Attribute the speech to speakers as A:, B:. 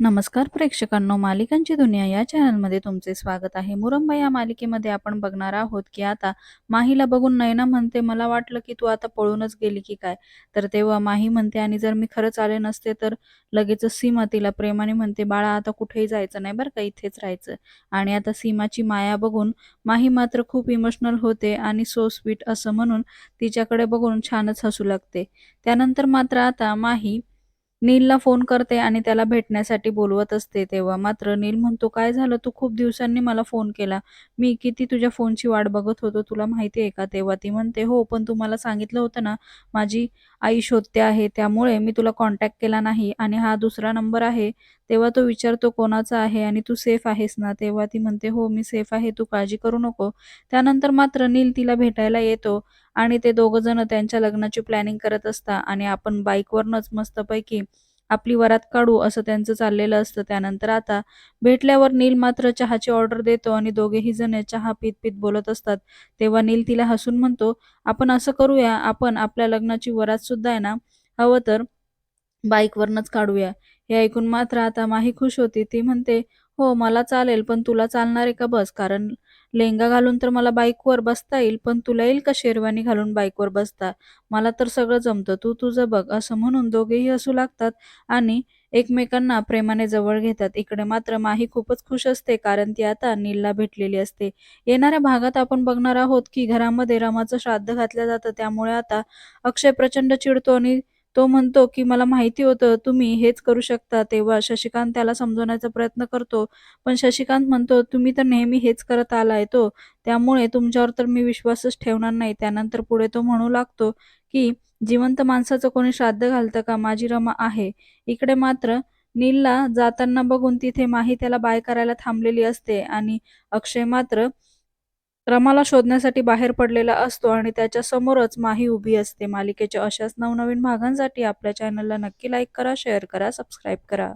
A: नमस्कार प्रेक्षकांनो मालिकांची दुनिया या चॅनलमध्ये तुमचे स्वागत आहे. मुरंबा या मालिकेमध्ये आपण बघणार आहोत की आता माहीला बघून नयना म्हणते मला वाटलं की तू आता पळूनच गेली की काय? तर तेव्हा माही म्हणते आणि जर मी खरंच आले नसते तर लगेच सीमा तिला प्रेमाने म्हणते बाळा आता कुठेही जायचं नाही बरं का इथेच राहायचं. आणि आता सीमाची माया बघून माही मात्र खूप इमोशनल होते आणि सो स्वीट असं म्हणून तिच्याकडे बघून छानच हसू लागते. त्यानंतर मात्र आता माही नीलला फोन करते आणि त्याला भेटण्यासाठी बोलवत असते तेव्हा. मात्र नील म्हणतो काय झालं? तू खूप दिवसांनी मला फोन केला. मी किती तुझ्या फोनची वाट बघत होतो तुला माहिती आहे का? तेव्हा ती म्हणते हो पण तू मला सांगितलं होतं ना माझी आई शोधते आहे त्यामुळे मी तुला कॉन्टॅक्ट केला नाही आणि हा दुसरा नंबर आहे. तेव्हा तो विचारतो कोणाचा आहे आणि तू सेफ आहेस ना? तेव्हा ती म्हणते हो मी सेफ आहे तू काळजी करू नको. त्यानंतर मात्र नील तिला भेटायला येतो आणि ते दोघ जण त्यांच्या लग्नाची प्लॅनिंग करत असतात आणि आपण बाईकवरनच मस्तपैकी आपली वरात काढू असं त्यांचं चाललेलं असतं. त्यानंतर आता भेटल्यावर नील मात्र चहाची ऑर्डर देतो आणि दोघेही जण चहा पीत पीत बोलत असतात. तेव्हा नील तिला हसून म्हणतो आपण असं करूया आपण आपल्या लग्नाची वरात सुद्धा आहे ना? हवं तर बाईकवरनच काढूया. हे ऐकून मात्र आता माही खुश होती. ती म्हणते हो मला चालेल पण तुला चालणार आहे का बस? कारण लेंगा घालून तर मला बाईकवर बसता येईल पण तुला येईल का शेरवानी घालून बाईकवर बसता? मला तर सगळं जमतं. तू तुझं बघ असं म्हणून दोघेही हसू लागतात आणि एकमेकांना प्रेमाने जवळ घेतात. इकडे मात्र माही खूपच खुश असते कारण ती आता नीलला भेटलेली असते. येणाऱ्या भागात आपण बघणार आहोत की घरामध्ये रमाचं श्राद्ध घातलं जातं. त्यामुळे आता अक्षय प्रचंड चिडतो आणि तो म्हणतो की मला माहिती होतं तुम्ही हेच करू शकता. तेव्हा शशिकांत त्याला समजवण्याचा प्रयत्न करतो. पण शशिकांत म्हणतो तुम्ही तर नेहमी हेच करत आलाय तो. त्यामुळे तुमच्यावर तर मी विश्वासच ठेवणार नाही. त्यानंतर पुढे तो म्हणू लागतो की जिवंत माणसाचं कोणी श्राद्ध घालतं का? माझी रमा आहे. इकडे मात्र नीलला जाताना बघून तिथे माही त्याला बाय करायला थांबलेली असते आणि अक्षय मात्र रमाला शोधण्यासाठी बाहेर पडलेला असतो आणि त्याच्या समोरच माही उभी असते. मालिकेच्या अशाच नवनवीन भागांसाठी आपल्या चॅनलला नक्की लाईक करा शेअर करा सबस्क्राईब करा.